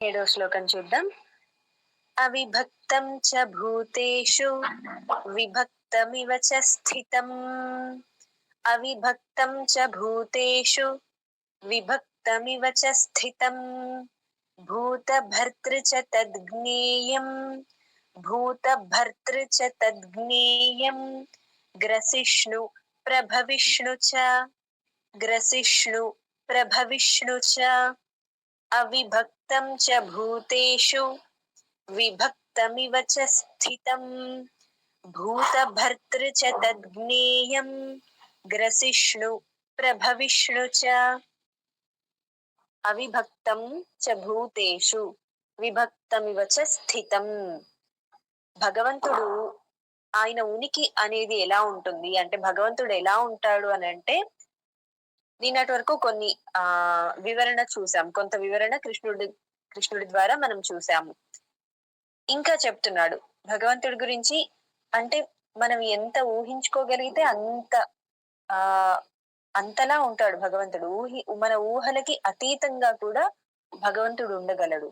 ఏడో శ్లోకం చూద్దాం. అవిభక్తం చ భూతేషు విభక్తమివ చ స్థితం. అవిభక్తం చ భూతేషు విభక్తమివ చ స్థితం. భూతభర్తృ చ తద్జ్ఞేయం భూతభర్తృ చ తద్జ్ఞేయం. గ్రసిష్ణు ప్రభవిష్ణు చ గ్రసిష్ణు ప్రభవిష్ణు చ. అవిభక్తం చ భూతేషు విభక్తమివ చ స్థితం భూతభర్తృ చ తద్జ్ఞేయం గ్రసిష్ణు ప్రభవిష్ణు చ. అవిభక్తం చ భూతేషు విభక్తమివ చ స్థితం. భగవంతుడు ఆయన ఉనికి అనేది ఎలా ఉంటుంది? అంటే భగవంతుడు ఎలా ఉంటాడు అని అంటే నిన్నటి వరకు కొన్ని ఆ వివరణ చూసాం. కొంత వివరణ కృష్ణుడి కృష్ణుడి ద్వారా మనం చూసాము. ఇంకా చెప్తున్నాడు భగవంతుడి గురించి అంటే మనం ఎంత ఊహించుకోగలిగితే అంత ఆ అంతలా ఉంటాడు భగవంతుడు. ఊహి మన ఊహలకి అతీతంగా కూడా భగవంతుడు ఉండగలడు.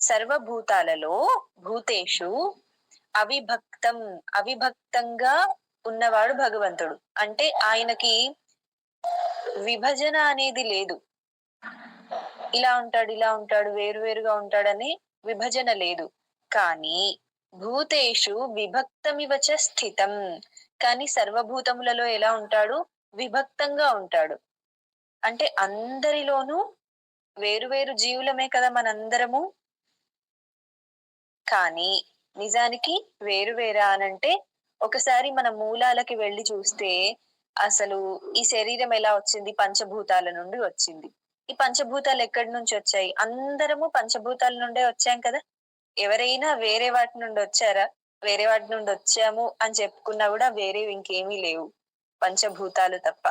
సర్వభూతాలలో భూతేషు అవిభక్తం అవిభక్తంగా ఉన్నవాడు భగవంతుడు. అంటే ఆయనకి విభజన అనేది లేదు. ఇలా ఉంటాడు ఇలా ఉంటాడు వేరు వేరుగా ఉంటాడని విభజన లేదు. కానీ భూతేషు విభక్తమివ స్థితం. కానీ సర్వభూతములలో ఎలా ఉంటాడు? విభక్తంగా ఉంటాడు. అంటే అందరిలోనూ వేరు వేరు జీవులమే కదా మనందరము. కానీ నిజానికి వేరు వేరా అనంటే ఒకసారి మన మూలాలకి వెళ్ళి చూస్తే అసలు ఈ శరీరం ఎలా వచ్చింది? పంచభూతాల నుండి వచ్చింది. ఈ పంచభూతాలు ఎక్కడి నుంచి వచ్చాయి? అందరము పంచభూతాల నుండే వచ్చాం కదా? ఎవరైనా వేరే వాటి నుండి వచ్చారా? వేరే వాటి నుండి వచ్చాము అని చెప్పుకున్నా కూడా వేరే ఇంకేమీ లేవు. పంచభూతాలు తప్ప.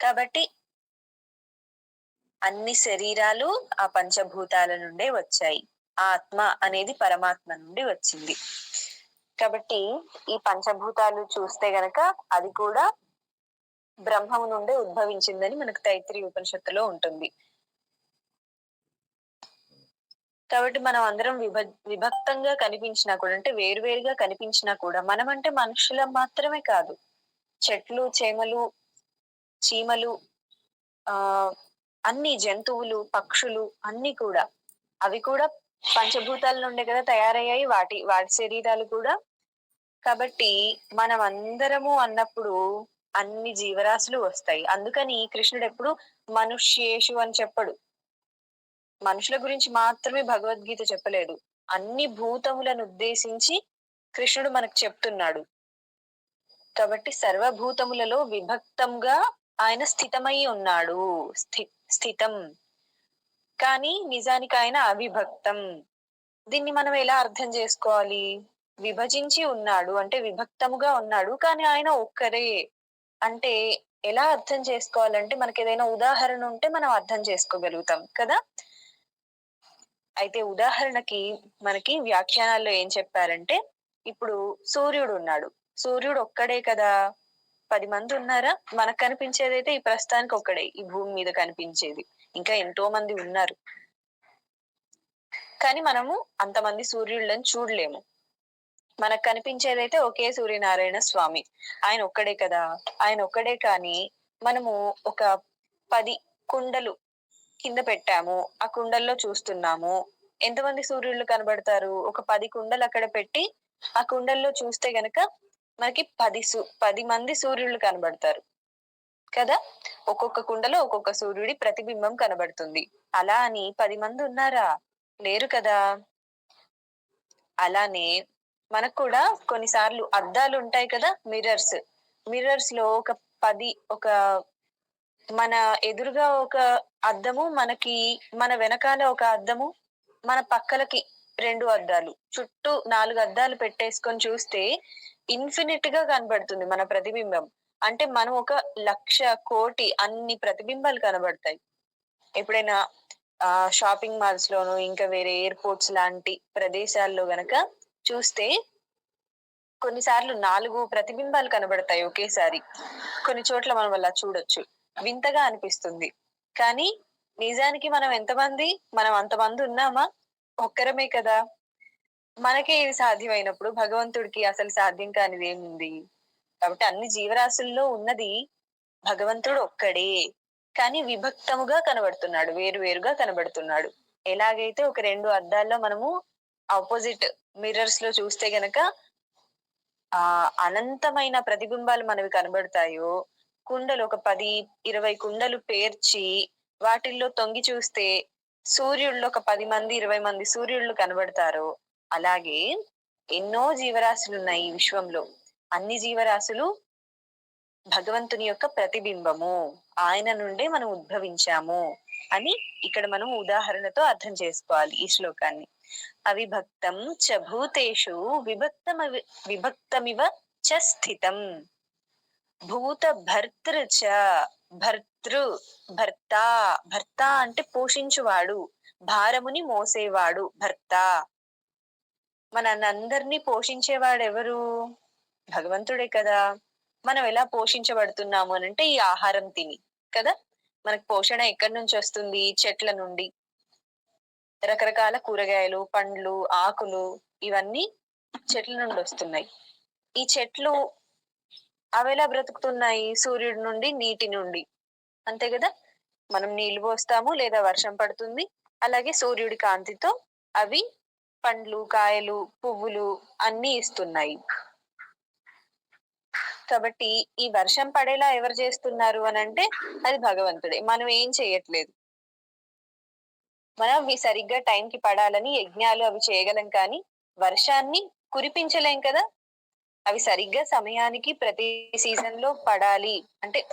కాబట్టి అన్ని శరీరాలు ఆ పంచభూతాల నుండే వచ్చాయి. ఆత్మ అనేది పరమాత్మ నుండి వచ్చింది. కాబట్టి ఈ పంచభూతాలు చూస్తే గనక అది కూడా బ్రహ్మము నుండే ఉద్భవించిందని మనకు తైత్రి ఉపనిషత్తులో ఉంటుంది. కాబట్టి మనం అందరం విభ విభక్తంగా కనిపించినా కూడా అంటే వేరువేరుగా కనిపించినా కూడా మనం అంటే మనుషులం మాత్రమే కాదు. చెట్లు చేమలు చీమలు ఆ అన్ని జంతువులు పక్షులు అన్ని కూడా అవి కూడా పంచభూతాల నుండే కదా తయారయ్యాయి. వాటి వాటి శరీరాలు కూడా కాబట్టి మనం అందరము అన్నప్పుడు అన్ని జీవరాశులు వస్తాయి. అందుకని కృష్ణుడు ఎప్పుడు మనుష్యేషు అని చెప్పడు. మనుషుల గురించి మాత్రమే భగవద్గీత చెప్పలేదు అన్ని భూతములను ఉద్దేశించి కృష్ణుడు మనకు చెప్తున్నాడు. కాబట్టి సర్వభూతములలో విభక్తంగా ఆయన స్థితమై ఉన్నాడు. స్థి స్థితం. కానీ నిజానికి ఆయన అవిభక్తం. దీన్ని మనం ఎలా అర్థం చేసుకోవాలి? విభజించి ఉన్నాడు అంటే విభక్తముగా ఉన్నాడు. కానీ ఆయన ఒక్కరే. అంటే ఎలా అర్థం చేసుకోవాలంటే మనకి ఏదైనా ఉదాహరణ ఉంటే మనం అర్థం చేసుకోగలుగుతాం కదా? అయితే ఉదాహరణకి మనకి వ్యాఖ్యానాల్లో ఏం చెప్పారంటే ఇప్పుడు సూర్యుడు ఉన్నాడు. సూర్యుడు ఒక్కడే కదా? పది మంది ఉన్నారా? మనకు కనిపించేదైతే ఈ ప్రస్తుతానికి ఒక్కడే ఈ భూమి మీద కనిపించేది. ఇంకా ఎంతో మంది ఉన్నారు. కానీ మనము అంతమంది సూర్యుళ్ళని చూడలేము. మనకు కనిపించేదైతే ఒకే సూర్యనారాయణ స్వామి. ఆయన ఒక్కడే కదా. ఆయన ఒక్కడే కానీ మనము ఒక పది కుండలు కింద పెట్టాము. ఆ కుండల్లో చూస్తున్నాము. ఎంతమంది సూర్యుళ్ళు కనబడతారు? ఒక పది కుండలు అక్కడ పెట్టి ఆ కుండల్లో చూస్తే గనక మనకి పది సూ పది మంది సూర్యుళ్ళు కనబడతారు. కదా? ఒక్కొక్క కుండలో ఒక్కొక్క సూర్యుడి ప్రతిబింబం కనబడుతుంది. అలా అని పది మంది ఉన్నారా? లేరు కదా? అలానే మనకు కూడా కొన్నిసార్లు అద్దాలు ఉంటాయి కదా మిర్రర్స్ మిర్రర్స్లో ఒక పది ఒక మన ఎదురుగా ఒక అద్దము మనకి మన వెనకాల ఒక అద్దము మన పక్కలకి రెండు అద్దాలు. చుట్టూ నాలుగు అద్దాలు పెట్టేసుకొని చూస్తే ఇన్ఫినిట్గా కనబడుతుంది మన ప్రతిబింబం. అంటే మనం ఒక లక్ష కోటి అన్ని ప్రతిబింబాలు కనబడతాయి. ఎప్పుడైనా ఆ షాపింగ్ మాల్స్ లోను ఇంకా వేరే ఎయిర్పోర్ట్స్ లాంటి ప్రదేశాల్లో గనక చూస్తే కొన్నిసార్లు నాలుగు ప్రతిబింబాలు కనబడతాయి ఒకేసారి. కొన్ని చోట్ల మనం అలా చూడొచ్చు. వింతగా అనిపిస్తుంది. కానీ నిజానికి మనం ఎంతమంది మనం అంతమంది ఉన్నామా? ఒక్కరమే కదా. మనకే ఇది సాధ్యమైనప్పుడు భగవంతుడికి అసలు సాధ్యం కానిది ఏముంది? కాబట్టి అన్ని జీవరాశుల్లో ఉన్నది భగవంతుడు ఒక్కడే. కానీ విభక్తముగా కనబడుతున్నాడు వేరు వేరుగా కనబడుతున్నాడు. ఎలాగైతే ఒక రెండు అద్దాల్లో మనము ఆపోజిట్ మిర్రర్స్లో చూస్తే గనక ఆ అనంతమైన ప్రతిబింబాలు మనవి కనబడతాయో కుండలు ఒక పది ఇరవై కుండలు పేర్చి వాటిల్లో తొంగి చూస్తే సూర్యుళ్ళు ఒక పది మంది ఇరవై మంది సూర్యుళ్ళు కనబడతారు అలాగే ఎన్నో జీవరాశులు ఉన్నాయి ఈ విశ్వంలో. అన్ని జీవరాశులు భగవంతుని యొక్క ప్రతిబింబము. ఆయన నుండే మనం ఉద్భవించాము అని ఇక్కడ మనం ఉదాహరణతో అర్థం చేసుకోవాలి ఈ శ్లోకాన్ని. అవిభక్తం చ భూతేషు విభక్తమవి విభక్తమివ చ స్థితం. భూత భర్తృ చ భర్తృ భర్త భర్త అంటే పోషించువాడు భారముని మోసేవాడు భర్త. మనందరినీ పోషించేవాడు ఎవరు భగవంతుడే కదా. మనం ఎలా పోషించబడుతున్నాము అని అంటే ఈ ఆహారం తిని కదా? మనకు పోషణ ఎక్కడి నుంచి వస్తుంది? చెట్ల నుండి. రకరకాల కూరగాయలు పండ్లు ఆకులు ఇవన్నీ చెట్ల నుండి వస్తున్నాయి. ఈ చెట్లు అవి ఎలా బ్రతుకుతున్నాయి? సూర్యుడి నుండి నీటి నుండి. అంతే కదా? మనం నీళ్ళు పోస్తాము లేదా వర్షం పడుతుంది. అలాగే సూర్యుడి కాంతితో అవి పండ్లు కాయలు పువ్వులు అన్ని ఇస్తున్నాయి. కాబట్టి ఈ వర్షం పడేలా ఎవరు చేస్తున్నారు అని అంటే అది భగవంతుడే. మనం ఏం చేయట్లేదు. మనం అవి సరిగ్గా టైంకి పడాలని యజ్ఞాలు అవి చేయగలం కానీ వర్షాన్ని కురిపించలేం కదా? అవి సరిగ్గా సమయానికి ప్రతి సీజన్లో పడాలి. అంటే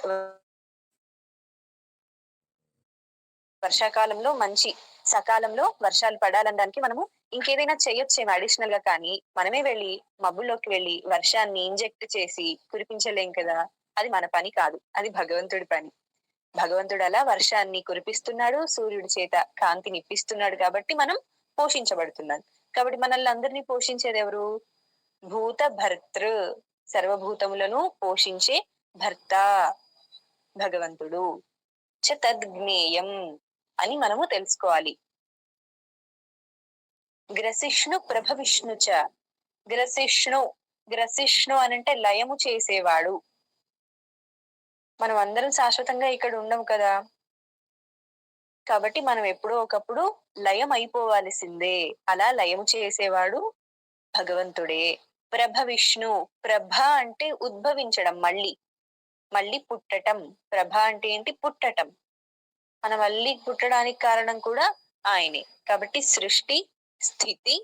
వర్షాకాలంలో మంచి సకాలంలో వర్షాలు పడాలనడానికి మనము ఇంకేదైనా చేయొచ్చేమో అడిషనల్గా కానీ మనమే వెళ్ళి మబ్బుల్లోకి వెళ్ళి వర్షాన్ని ఇంజెక్ట్ చేసి కురిపించలేం కదా? అది మన పని కాదు. అది భగవంతుడి పని. భగవంతుడు అలా వర్షాన్ని కురిపిస్తున్నాడు సూర్యుడి చేత కాంతిని ఇప్పిస్తున్నాడు కాబట్టి మనం పోషించబడుతున్నాం. కాబట్టి మనల్ని అందరినీ పోషించేది ఎవరు? భూత భర్తృ సర్వభూతములను పోషించే భర్త భగవంతుడు. చ తద్జ్ఞేయం అని మనము తెలుసుకోవాలి. గ్రసిష్ణు ప్రభ విష్ణు చ గ్రసిష్ణు గ్రసిష్ణు అనంటే లయము చేసేవాడు. మనం అందరం శాశ్వతంగా ఇక్కడ ఉండము కదా. కాబట్టి మనం ఎప్పుడో ఒకప్పుడు లయం అయిపోవాల్సిందే. అలా లయం చేసేవాడు భగవంతుడే. ప్రభ విష్ణు ప్రభ అంటే ఉద్భవించడం మళ్ళీ. మళ్ళీ పుట్టటం. ప్రభ అంటే ఏంటి? పుట్టటం. మన మళ్ళీ పుట్టడానికి కారణం కూడా ఆయనే. కాబట్టి సృష్టి స్థితి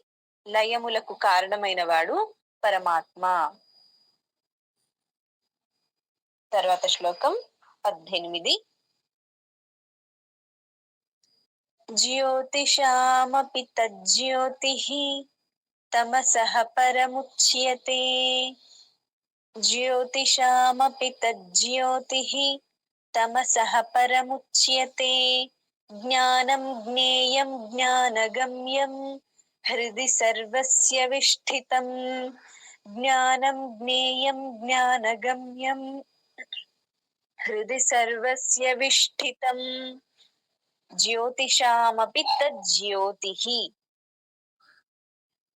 లయములకు కారణమైన వాడు పరమాత్మ. తర్వాత శ్లోకం పద్దెనిమిది. జ్యోతిషామపి తజ్జ్యోతి తమసః పరముచ్యతే. జ్యోతిషామపి తజ్జ్యోతి తమసః పరముచ్యతే. జ్ఞానం జ్ఞేయం జ్ఞానగమ్యం హృది సర్వస్య విష్ఠితం. జ్ఞానం జ్ఞేయం జ్ఞానగమ్యం హృది సర్వస్య విష్ఠితం జ్యోతిషామపి తజ్జ్యోతి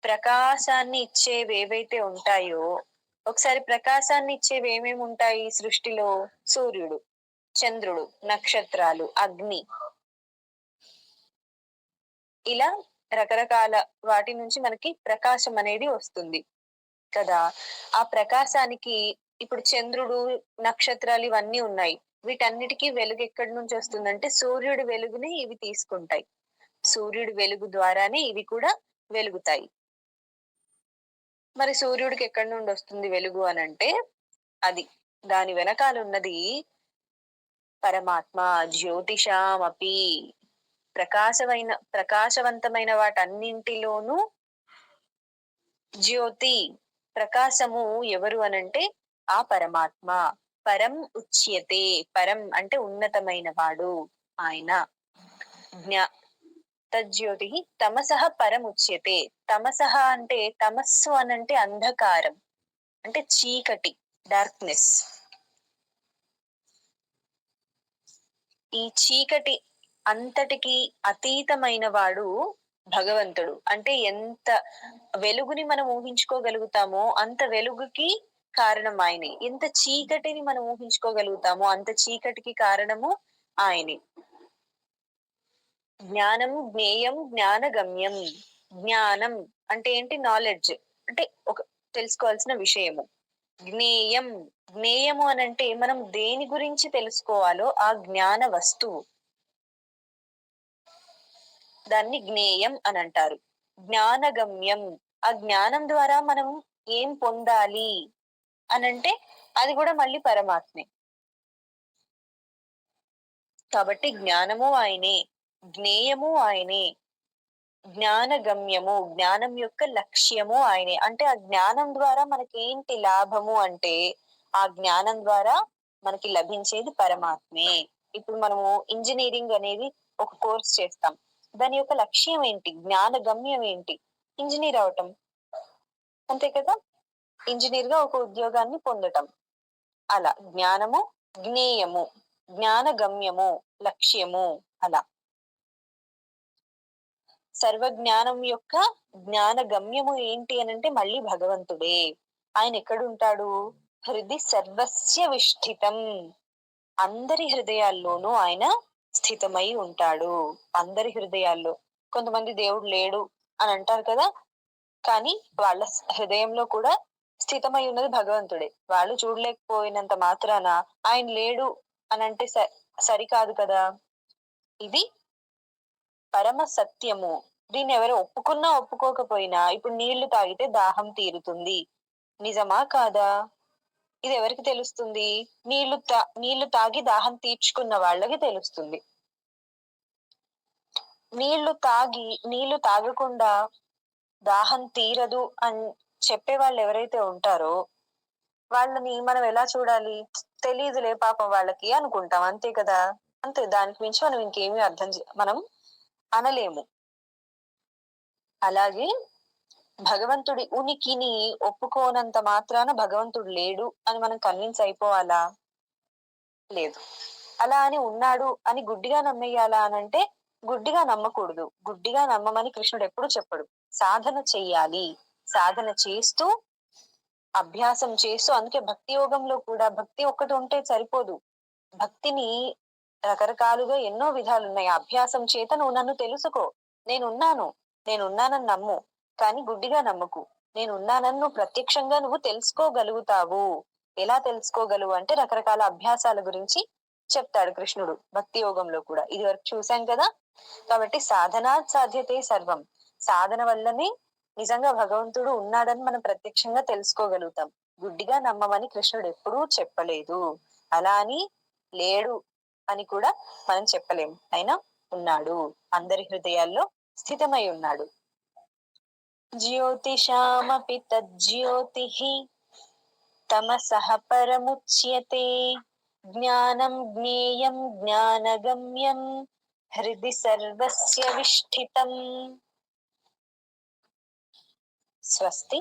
ప్రకాశాన్ని ఇచ్చేవి ఏవైతే ఉంటాయో। ఒకసారి ప్రకాశాన్ని ఇచ్చేవి ఏమేమి ఉంటాయి సృష్టిలో? సూర్యుడు చంద్రుడు నక్షత్రాలు అగ్ని. ఇలా రకరకాల వాటి నుంచి మనకి ప్రకాశం అనేది వస్తుంది కదా? ఆ ప్రకాశానికి ఇప్పుడు చంద్రుడు నక్షత్రాలు ఇవన్నీ ఉన్నాయి. వీటన్నిటికీ వెలుగు ఎక్కడి నుంచి వస్తుందంటే సూర్యుడి వెలుగుని ఇవి తీసుకుంటాయి. సూర్యుడి వెలుగు ద్వారానే ఇవి కూడా వెలుగుతాయి. మరి సూర్యుడికి ఎక్కడి నుండి వస్తుంది వెలుగు అని అంటే అది. దాని వెనకాల ఉన్నది పరమాత్మ జ్యోతిషామపి ప్రకాశమైన ప్రకాశవంతమైన వాటన్నింటిలోనూ జ్యోతి ప్రకాశము ఎవరు అనంటే ఆ పరమాత్మ పరం ఉచ్యతే పరం అంటే ఉన్నతమైన వాడు ఆయన. జ్ఞా తజ్యోతి తమసహ పరం ఉచ్యతే. తమసహ అంటే తమస్సు అనంటే అంధకారం అంటే చీకటి డార్క్నెస్ ఈ చీకటి అంతటికి అతీతమైన వాడు భగవంతుడు. అంటే ఎంత వెలుగుని మనం ఊహించుకోగలుగుతామో అంత వెలుగుకి కారణం ఆయనే ఎంత చీకటిని మనం ఊహించుకోగలుగుతామో అంత చీకటికి కారణము ఆయనే. జ్ఞానం జ్ఞేయం జ్ఞానగమ్యం జ్ఞానం అంటే ఏంటి? నాలెడ్జ్ అంటే ఒక తెలుసుకోవాల్సిన విషయము. జ్ఞేయం. జ్ఞేయము అని అంటే మనం దేని గురించి తెలుసుకోవాలో ఆ జ్ఞాన వస్తువు. దాన్ని జ్ఞేయం అని అంటారు జ్ఞానగమ్యం. ఆ జ్ఞానం ద్వారా మనం ఏం పొందాలి? అని అంటే అది కూడా మళ్ళీ పరమాత్మే. కాబట్టి జ్ఞానము ఆయనే జ్ఞేయము ఆయనే జ్ఞాన గమ్యము జ్ఞానం యొక్క లక్ష్యము ఆయనే. అంటే ఆ జ్ఞానం ద్వారా మనకి ఏంటి లాభము అంటే ఆ జ్ఞానం ద్వారా మనకి లభించేది పరమాత్మే. ఇప్పుడు మనము ఇంజనీరింగ్ అనేది ఒక కోర్స్ చేస్తాం. దాని యొక్క లక్ష్యం ఏంటి? జ్ఞాన గమ్యం ఏంటి? ఇంజనీర్ అవటం. అంతే కదా? ఇంజనీర్గా ఒక ఉద్యోగాన్ని పొందటం. అలా జ్ఞానము జ్ఞేయము జ్ఞాన గమ్యము లక్ష్యము అలా. సర్వజ్ఞానం యొక్క జ్ఞాన గమ్యము ఏంటి అని అంటే మళ్ళీ భగవంతుడే. ఆయన ఎక్కడుంటాడు? హృది సర్వస్య విష్ఠితం. అందరి హృదయాల్లోనూ ఆయన స్థితమై ఉంటాడు. అందరి హృదయాల్లో. కొంతమంది దేవుడు లేడు అని అంటారు కదా? కానీ వాళ్ళ హృదయంలో కూడా స్థితమై ఉన్నది భగవంతుడే. వాళ్ళు చూడలేకపోయినంత మాత్రాన ఆయన లేడు అని అంటే సరికాదు కదా? ఇది పరమ సత్యము. దీన్ని ఎవరు ఒప్పుకున్నా ఒప్పుకోకపోయినా ఇప్పుడు నీళ్ళు తాగితే దాహం తీరుతుంది. నిజమా కాదా? ఇది ఎవరికి తెలుస్తుంది? నీళ్ళు తా నీళ్ళు తాగి దాహం తీర్చుకున్న వాళ్ళకి తెలుస్తుంది. నీళ్ళు తాగి నీళ్ళు తాగకుండా దాహం తీరదు అని చెప్పే వాళ్ళు ఎవరైతే ఉంటారో వాళ్ళని మనం ఎలా చూడాలి? తెలియదులే పాపం వాళ్ళకి అనుకుంటాం. అంతే కదా? అంతే. దానికి మించి మనం ఇంకేమీ అర్థం మనం అనలేము. అలాగే భగవంతుడి ఉనికిని ఒప్పుకోనంత మాత్రాన భగవంతుడు లేడు అని మనం కన్విన్స్ అయిపోవాలా? లేదు. అలా అని ఉన్నాడు అని గుడ్డిగా నమ్మేయాలా అని అంటే గుడ్డిగా నమ్మకూడదు. గుడ్డిగా నమ్మమని కృష్ణుడు ఎప్పుడు చెప్పడు. సాధన చెయ్యాలి. సాధన చేస్తూ అభ్యాసం చేస్తూ అందుకే భక్తి యోగంలో కూడా భక్తి ఒక్కటి ఉంటే సరిపోదు. భక్తిని రకరకాలుగా ఎన్నో విధాలు ఉన్నాయి అభ్యాసం చేత నువ్వు నన్ను తెలుసుకో. నేనున్నాను. నేనున్నానని నమ్ము. కానీ గుడ్డిగా నమ్మకు. నేనున్నానని నువ్వు ప్రత్యక్షంగా నువ్వు తెలుసుకోగలుగుతావు. ఎలా తెలుసుకోగలవు అంటే రకరకాల అభ్యాసాల గురించి చెప్తాడు కృష్ణుడు భక్తి యోగంలో కూడా. ఇది వరకు చూసాం కదా? కాబట్టి సాధనా సాధ్యతే సర్వం. సాధన వల్లనే నిజంగా భగవంతుడు ఉన్నాడని మనం ప్రత్యక్షంగా తెలుసుకోగలుగుతాం. గుడ్డిగా నమ్మమని కృష్ణుడు ఎప్పుడూ చెప్పలేదు. అలా అని లేడు అని కూడా మనం చెప్పలేము అయినా ఉన్నాడు. అందరి హృదయాల్లో స్థితమై ఉన్నాడు. జ్యోతిషామపి తజ్యోతి తమసః పరముచ్యతే. జ్ఞానం జ్ఞేయం జ్ఞానగమ్యం హృది సర్వస్య విష్ఠితం. స్వస్తి.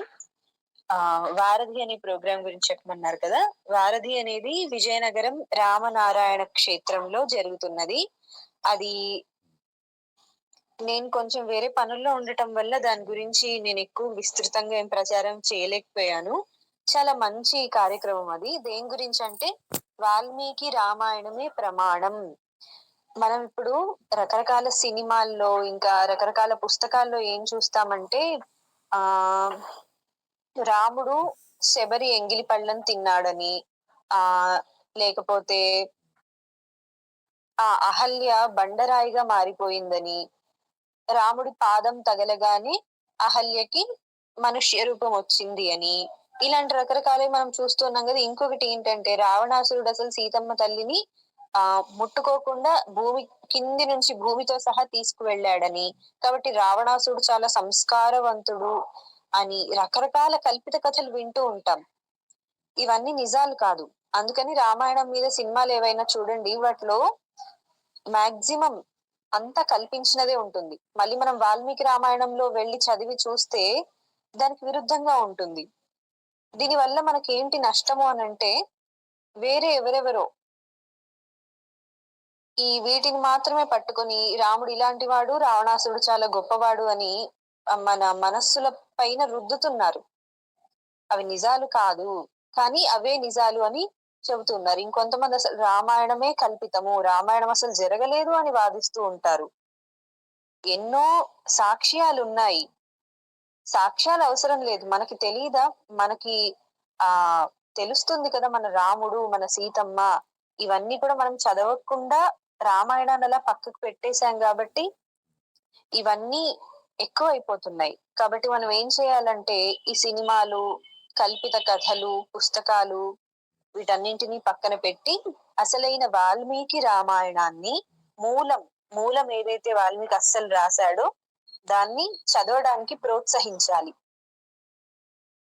ఆ వారధి అనే ప్రోగ్రాం గురించి చెప్పమన్నారు కదా. వారధి అనేది విజయనగరం రామనారాయణ క్షేత్రంలో జరుగుతున్నది. అది నేను కొంచెం వేరే పనుల్లో ఉండటం వల్ల దాని గురించి నేను ఎక్కువ విస్తృతంగా ఏం ప్రచారం చేయలేకపోయాను. చాలా మంచి కార్యక్రమం అది. దేని గురించి అంటే వాల్మీకి రామాయణమే ప్రమాణం. మనం ఇప్పుడు రకరకాల సినిమాల్లో ఇంకా రకరకాల పుస్తకాల్లో ఏం చూస్తామంటే ఆ రాముడు శబరి ఎంగిలి పళ్ళను తిన్నాడని ఆ లేకపోతే ఆ అహల్య బండరాయిగా మారిపోయిందని రాముడి పాదం తగలగానే అహల్యకి మనుష్య రూపం వచ్చింది అని. ఇలాంటి రకరకాలే మనం చూస్తున్నాం కదా. ఇంకొకటి ఏంటంటే రావణాసురుడు అసలు సీతమ్మ తల్లిని ఆ ముట్టుకోకుండా భూమి కింది నుంచి భూమితో సహా తీసుకువెళ్ళాడని. కాబట్టి రావణాసుడు చాలా సంస్కారవంతుడు అని రకరకాల కల్పిత కథలు వింటూ ఉంటాం. ఇవన్నీ నిజాలు కాదు. అందుకని రామాయణం మీద సినిమాలు ఏవైనా చూడండి. వాటిలో మాక్సిమం అంతా కల్పించినదే ఉంటుంది. మళ్ళీ మనం వాల్మీకి రామాయణంలో వెళ్ళి చదివి చూస్తే దానికి విరుద్ధంగా ఉంటుంది. దీని వల్ల మనకి ఏంటి నష్టము అని అంటే వేరే ఎవరెవరో ఈ వీటిని మాత్రమే పట్టుకొని రాముడు ఇలాంటి వాడు రావణాసుడు చాలా గొప్పవాడు అని మన మనస్సుల పైన రుద్దుతున్నారు. అవి నిజాలు కాదు కానీ అవే నిజాలు అని చెబుతున్నారు. ఇంకొంతమంది అసలు రామాయణమే కల్పితము రామాయణం అసలు జరగలేదు అని వాదిస్తూ ఉంటారు. ఎన్నో సాక్ష్యాలు ఉన్నాయి సాక్ష్యాలు అవసరం లేదు. మనకి తెలియదా మనకి ఆ తెలుస్తుంది కదా మన రాముడు మన సీతమ్మ ఇవన్నీ కూడా మనం చదవకుండా రామాయణాన్ని అలా పక్కకు పెట్టేశాం కాబట్టి ఇవన్నీ ఎక్కువ అయిపోతున్నాయి కాబట్టి మనం ఏం చేయాలంటే ఈ సినిమాలు కల్పిత కథలు పుస్తకాలు వీటన్నింటినీ పక్కన పెట్టి అసలైన వాల్మీకి రామాయణాన్ని మూలం మూలం ఏదైతే వాల్మీకి అస్సలు రాశాడో దాన్ని చదవడానికి ప్రోత్సహించాలి.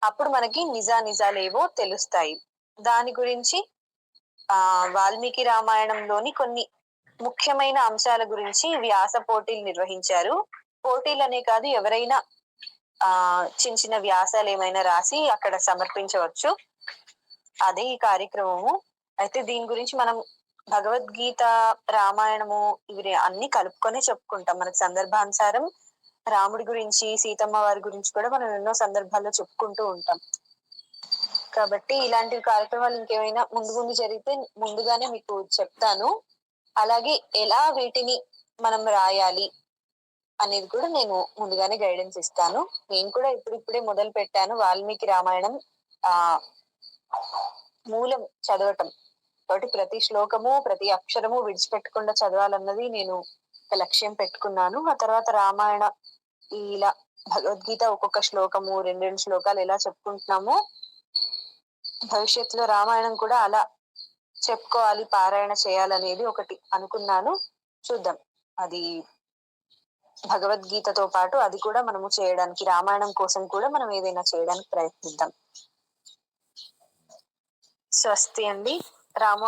అప్పుడు మనకి నిజా నిజాలేవో తెలుస్తాయి. దాని గురించి ఆ వాల్మీకి రామాయణంలోని కొన్ని ముఖ్యమైన అంశాల గురించి వ్యాస పోటీలు నిర్వహించారు. పోటీలనే కాదు ఎవరైనా ఆ చిన్న చిన్న వ్యాసాలు ఏమైనా రాసి అక్కడ సమర్పించవచ్చు. అదే ఈ కార్యక్రమము. అయితే దీని గురించి మనం భగవద్గీత రామాయణము ఇవి అన్ని కలుపుకొని చెప్పుకుంటాం. మనకు సందర్భానుసారం రాముడి గురించి సీతమ్మ వారి గురించి కూడా మనం ఎన్నో సందర్భాల్లో చెప్పుకుంటూ ఉంటాం. కాబట్టి ఇలాంటి కార్యక్రమాలు ఇంకేమైనా ముందు ముందు జరిగితే ముందుగానే మీకు చెప్తాను. అలాగే ఎలా వీటిని మనం రాయాలి అనేది కూడా నేను ముందుగానే గైడెన్స్ ఇస్తాను. నేను కూడా ఇప్పుడిప్పుడే మొదలు పెట్టాను. వాల్మీకి రామాయణం ఆ మూలం చదవటం. కాబట్టి ప్రతి శ్లోకము ప్రతి అక్షరము విడిచిపెట్టకుండా చదవాలన్నది నేను ఒక లక్ష్యం పెట్టుకున్నాను. ఆ తర్వాత రామాయణ ఇలా భగవద్గీత ఒక్కొక్క శ్లోకము రెండు రెండు శ్లోకాలు ఎలా చెప్పుకుంటున్నామో భవిష్యత్తులో రామాయణం కూడా అలా చెప్పుకోవాలి పారాయణ చేయాలనేది ఒకటి అనుకున్నాను. చూద్దాం. అది భగవద్గీతతో పాటు అది కూడా మనము చేయడానికి రామాయణం కోసం కూడా మనం ఏదైనా చేయడానికి ప్రయత్నిద్దాం. స్వస్తి అండి. రామ